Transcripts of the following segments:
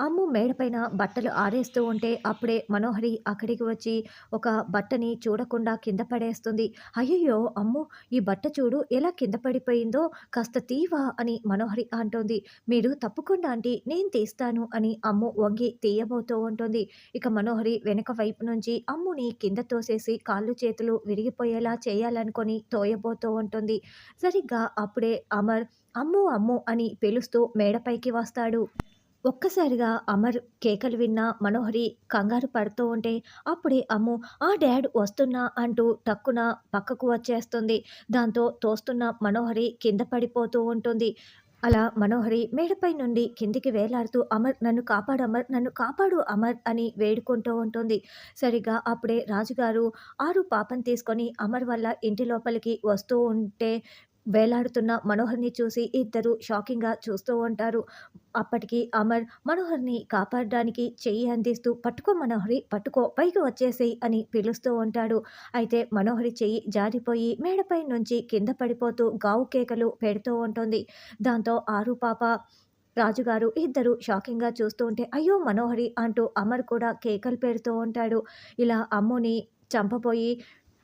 అమ్ము మేడపైన బట్టలు ఆరేస్తూ ఉంటే అప్పుడే మనోహరి అక్కడికి వచ్చి ఒక బట్టని చూడకుండా కింద పడేస్తుంది. అయ్యయ్యో అమ్ము ఈ బట్ట చూడు ఎలా కింద పడిపోయిందో కాస్త తీవా అని మనోహరి అంటోంది. మీరు తప్పకుండా అంటే నేను తీస్తాను అని అమ్ము వంగి తీయబోతూ ఉంటుంది. ఇక మనోహరి వెనక వైపు నుంచి అమ్ముని కింద తోసేసి కాళ్ళు చేతులు విరిగిపోయేలా చేయాలనుకొని తోయబోతూ ఉంటుంది. సరిగ్గా అప్పుడే అమర్ అమ్ము అమ్ము అని పిలుస్తూ మేడపైకి వస్తాడు. ఒక్కసారిగా అమర్ కేకలు విన్న మనోహరి కంగారు పడుతూ ఉంటే అప్పుడే అమ్ము ఆ డాడ్ వస్తున్నా అంటూ టక్కున పక్కకు వచ్చేస్తుంది. దాంతో తోస్తున్న మనోహరి కింద పడిపోతూ ఉంటుంది. అలా మనోహరి మేడపై నుండి కిందికి వేలాడుతూ అమర్ నన్ను కాపాడు అమర్ నన్ను కాపాడు అమర్ అని వేడుకుంటూ ఉంటుంది. సరిగా అప్పుడే రాజుగారు ఆరు పాపం తీసుకొని అమర్ వల్ల ఇంటి లోపలికి వస్తూ ఉంటే వేలాడుతున్న మనోహర్ని చూసి ఇద్దరు షాకింగ్గా చూస్తూ ఉంటారు. అప్పటికి అమర్ మనోహర్ని కాపాడడానికి చెయ్యి అందిస్తూ పట్టుకో మనోహరి పట్టుకో పైకి వచ్చేసేయి అని పిలుస్తూ ఉంటాడు. అయితే మనోహరి చెయ్యి జారిపోయి మేడపై నుంచి కింద పడిపోతూ గావు కేకలు పెడుతూ ఉంటుంది. దాంతో ఆరు పాప రాజుగారు ఇద్దరు షాకింగ్గా చూస్తూ ఉంటే అయ్యో మనోహరి అంటూ అమర్ కూడా కేకలు పెడుతూ ఉంటాడు. ఇలా అమ్ముని చంపబోయి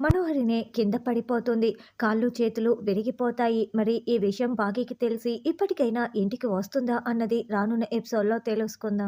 మనోహరినే కింద పడిపోతుంది. కాళ్ళు చేతులు విరిగిపోతాయి. మరి ఈ విషయం బాగీకి తెలిసి ఇప్పటికైనా ఇంటికి వస్తుందా అన్నది రానున్న ఎపిసోడ్లో తెలుసుకుందాం.